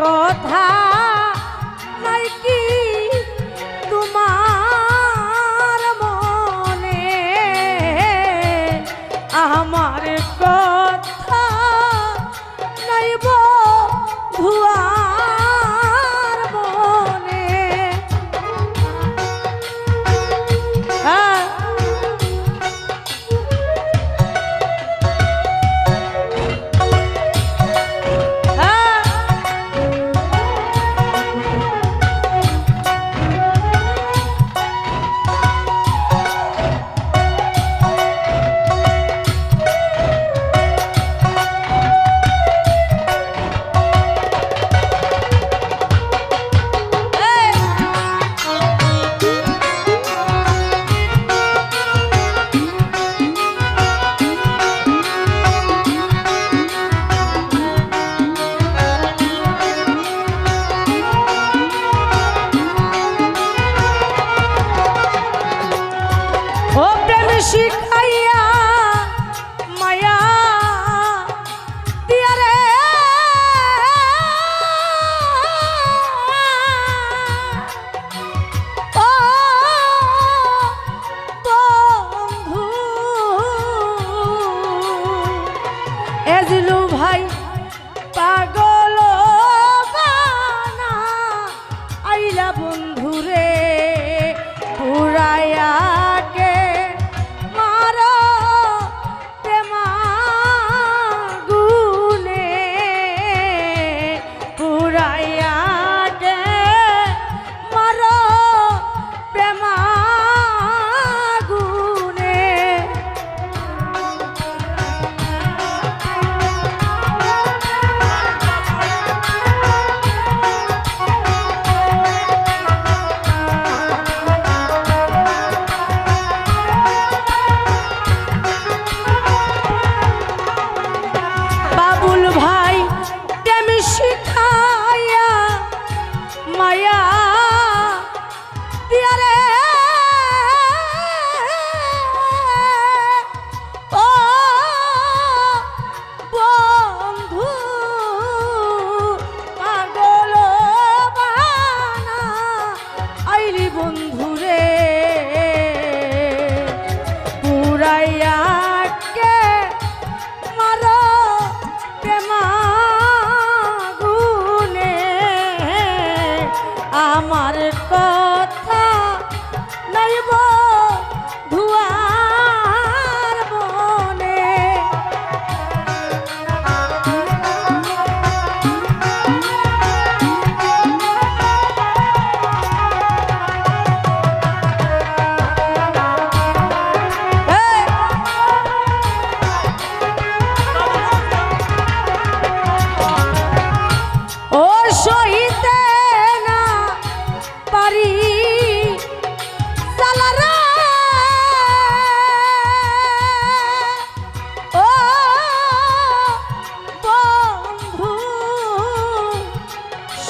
কথা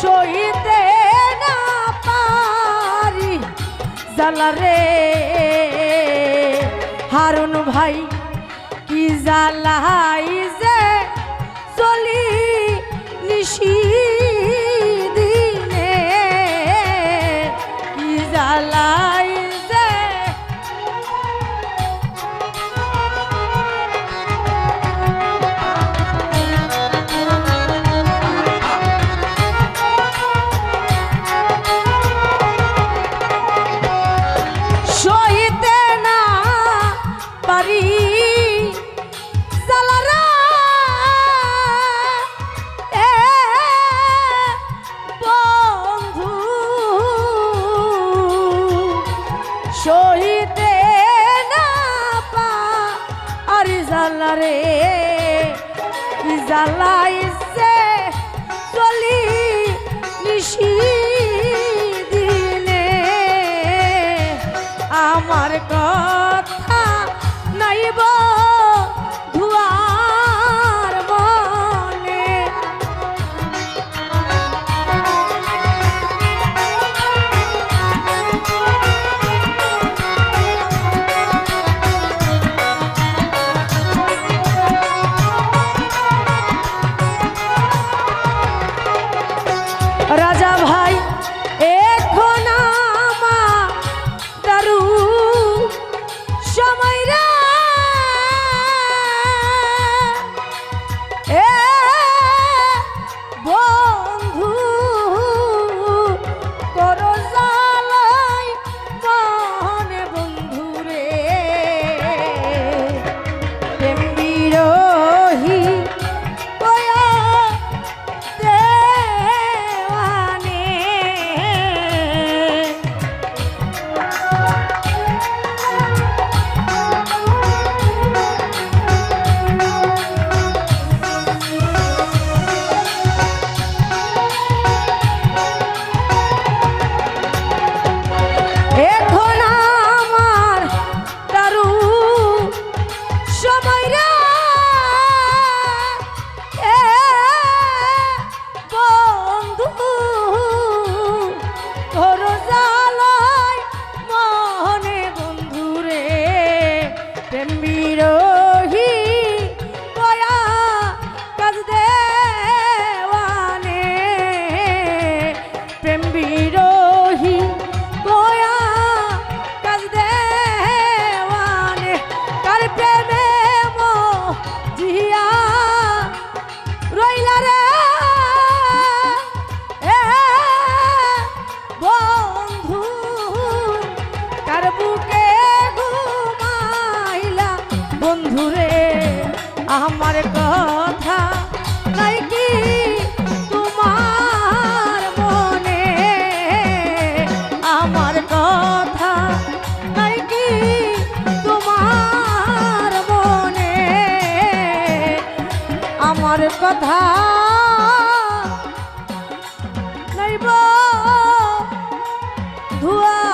সইতে না পারি। রে। হারুন ভাই কি জ্বালাই যে চলি নিশি? রে জ্বালা কথা নাইব ধুয়া